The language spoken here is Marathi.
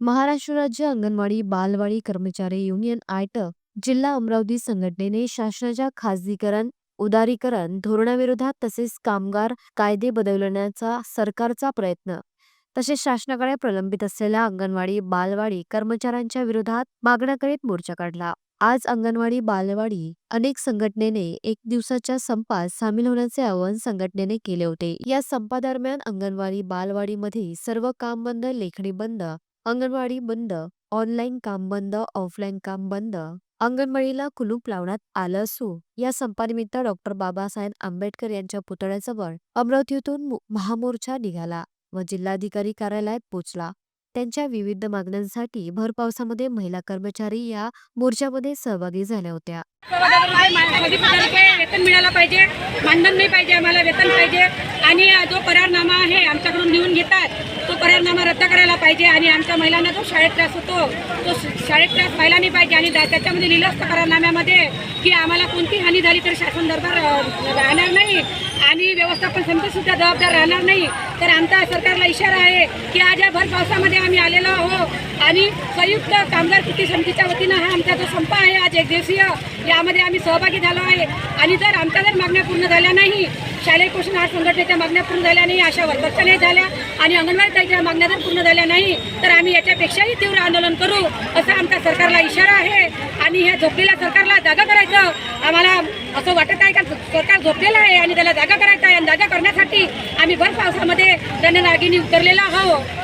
महाराष्ट्र राज्य अंगणवाडी बालवाडी कर्मचारी युनियन आयटक जिल्हा अमरावती संघटनेने शासनाच्या खासगीकरण उदारीकरण धोरणाविरोधात तसेच कामगार कायदे बदलण्याचा सरकारचा प्रयत्न. तसेच शासनाकडे प्रलंबित असलेल्या अंगणवाडी बालवाडी कर्मचाऱ्यांच्या विरोधात मागण्या करीत मोर्चा काढला. आज अंगणवाडी बालवाडी अनेक संघटनेने एक दिवसाच्या संपात सामील होण्याचे आवाहन संघटनेने केले होते. या संपादरम्यान अंगणवाडी बालवाडीमध्ये सर्व काम बंद लेखणी बंद अंगणवाडी बंद ऑनलाईन काम बंद ऑफलाईन काम बंद अंगणवाडीला कुलूप लावण्यात आलं असून या संपानिमित्त डॉक्टर बाबासाहेब आंबेडकर यांच्या पुतळ्याजवळ अमरावतीतून महामोर्चा निघाला व जिल्हाधिकारी कार्यालयात पोचला त्यांच्या विविध मागण्यांसाठी भर पावसामध्ये महिला कर्मचारी या मोर्चामध्ये सहभागी झाल्या होत्या. वेतन मिळायला पाहिजे? मानधन नाही पाहिजे आम्हाला? वेतन पाहिजे? आणि जो करारनामा आहे आमच्याकडून लिहून घेतात. तो करारनामा रद्द करायला पाहिजे आणि आमच्या महिलांना जो शाळेत त्रास होतो तो शाळेत त्रास व्हायला नाही पाहिजे. आणि त्याच्यामध्ये लिहिलं असतं करारनाम्यामध्ये की आम्हाला कोणती हानी झाली तर शासन दरबार राहणार नाही. आणि व्यवस्थापन समितीसुद्धा जबाबदार राहणार नाही. तर आमचा सरकारला इशारा आहे की आज या भर पावसामध्ये आम्ही आलेलो आहो आणि संयुक्त कामगार कृती समितीच्या वतीनं हा आमचा जो संप आहे आज एक दिवसीय यामध्ये आम्ही सहभागी झालो आहे. आणि जर आमच्या मागण्या पूर्ण झाल्या नाही. शालेय पोषण आहार संघटनेच्या मागण्या पूर्ण झाल्या नाही अशा वर्करच्या नाही झाल्या आणि अंगणवाडी ताईच्या मागण्या जर पूर्ण झाल्या नाही तर आम्ही याच्यापेक्षाही तीव्र आंदोलन करू असा आमचा सरकारला इशारा आहे. आणि ह्या झोपलेल्या सरकारला जागा करायचं आम्हाला असं वाटत आहे का सरकार झोपलेलं आहे आणि त्याला जागा करायचं आहे आणि जागा करण्यासाठी आम्ही भर पावसामध्ये रणरागिनी उतरलेला आहोत.